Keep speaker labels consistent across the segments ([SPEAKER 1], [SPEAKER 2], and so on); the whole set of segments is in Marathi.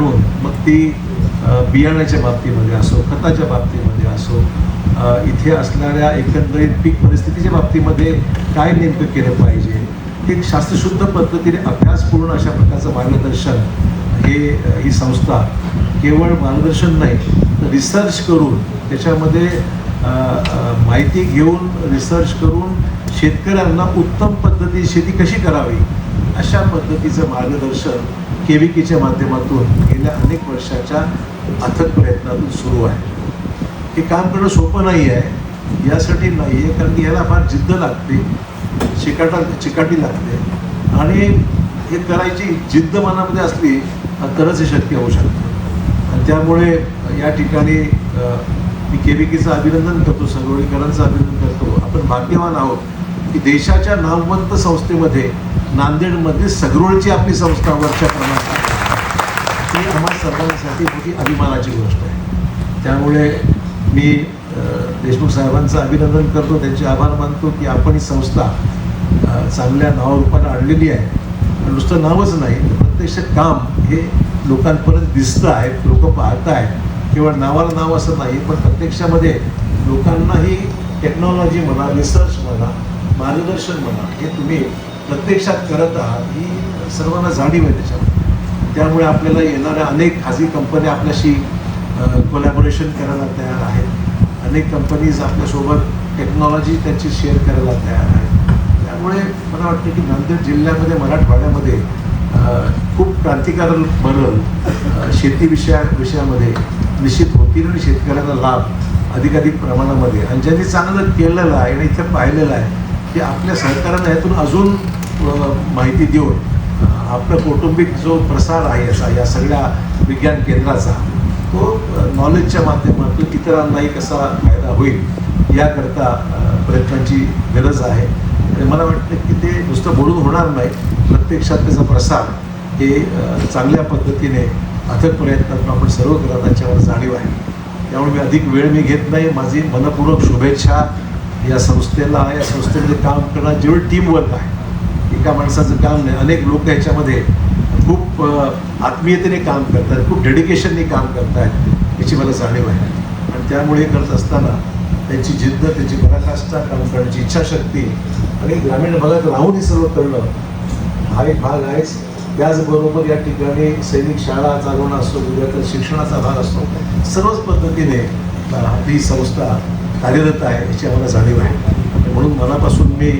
[SPEAKER 1] आणून मग ती बियाण्याच्या बाबतीमध्ये असो खताच्या बाबतीमध्ये असो इथे असणाऱ्या एकंदरीत पीक परिस्थितीच्या बाबतीमध्ये काय नेमकं केलं पाहिजे हे शास्त्रशुद्ध पद्धतीने अभ्यासपूर्ण अशा प्रकारचं मार्गदर्शन हे ही संस्था केवळ मार्गदर्शन नाही तर रिसर्च करून त्याच्यामध्ये माहिती घेऊन रिसर्च करून शेतकऱ्यांना उत्तम पद्धती शेती कशी करावी अशा पद्धतीचं मार्गदर्शन के व्ही केच्या माध्यमातून गेल्या अनेक वर्षाच्या अथक प्रयत्नातून सुरू आहे. हे काम करणं सोपं नाही आहे. यासाठी नाही आहे कारण की याला फार जिद्द लागते चिकाटा चिकाटी लागते. आणि हे करायची जिद्द मनामध्ये असली तरच हे शक्य होऊ शकतं. आणि त्यामुळे या ठिकाणी मी के व्ही केचं अभिनंदन करतो संगोळीकरांचं अभिनंदन करतो. आपण भाग्यवान आहोत की देशाच्या नामवंत संस्थेमध्ये नांदेडमध्ये सगरोळची आपली संस्था वरच्या क्रमांक ही आम्हा सर्वांसाठी मोठी अभिमानाची गोष्ट आहे. त्यामुळे मी देशमुख साहेबांचं अभिनंदन करतो. त्यांचे आभार मानतो की आपण ही संस्था चांगल्या नावारूपाला आणलेली आहे. नुसतं नावच नाही प्रत्यक्ष काम हे लोकांपर्यंत दिसतं आहे लोक पाहत आहेत केवळ नावाला नाव असं नाही पण प्रत्यक्षामध्ये लोकांनाही टेक्नॉलॉजी म्हणा रिसर्च म्हणा मार्गदर्शन म्हणा हे तुम्ही प्रत्यक्षात करत आहात ही सर्वांना जाणीव आहे त्याच्यात. त्यामुळे आपल्याला येणाऱ्या अनेक खाजगी कंपन्या आपल्याशी कोलॅबोरेशन करायला तयार आहेत. अनेक कंपनीज आपल्यासोबत टेक्नॉलॉजी त्यांची शेअर करायला तयार आहेत. त्यामुळे मला वाटतं की नांदेड जिल्ह्यामध्ये मराठवाड्यामध्ये खूप क्रांतिकारक बदल अ, शेती विषया विषयामध्ये निश्चित होतील आणि शेतकऱ्यांना लाभ अधिकाधिक प्रमाणामध्ये. आणि ज्यांनी चांगलं केलेलं आहे आणि इथे पाहिलेलं आहे की आपल्या सहकार्यानं यातून अजून माहिती देऊन आपलं कौटुंबिक जो प्रसार आहे असा या सगळ्या विज्ञान केंद्राचा तो नॉलेजच्या माध्यमातून इतरांनाही कसा फायदा होईल याकरता प्रयत्नांची गरज आहे. आणि मला वाटतं की ते नुसतं बोलून होणार नाही. प्रत्यक्षात त्याचा प्रसार हे चांगल्या पद्धतीने अथक प्रयत्नातून आपण सर्व करत त्याच्यावर जाणीव आहे. त्यामुळे मी अधिक वेळ मी घेत नाही. माझी मनपूर्वक शुभेच्छा. या संस्थेला या संस्थेमध्ये काम करणं जेवढं टीमवर्क आहे एका माणसाचं काम नाही. अनेक लोक याच्यामध्ये खूप आत्मीयतेने काम करतात खूप डेडिकेशनने काम करतात याची मला जाणीव आहे. आणि त्यामुळे करत असताना त्यांची जिद्द त्यांची पराकाष्ठा काम करण्याची इच्छाशक्ती आणि ग्रामीण भागात राहून हे सर्व करणं हा एक भाग आहेच. त्याचबरोबर या ठिकाणी सैनिक शाळा चालवणं असतो तर शिक्षणाचा भाग असतो सर्वच पद्धतीने ही संस्था कार्यरत आहे याची आम्हाला जाणीव आहे. म्हणून मनापासून मी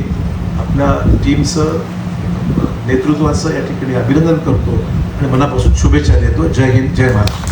[SPEAKER 1] आपल्या टीमचं नेतृत्वाचं या ठिकाणी अभिनंदन करतो आणि मनापासून शुभेच्छा देतो. जय हिंद जय महाराष्ट्र.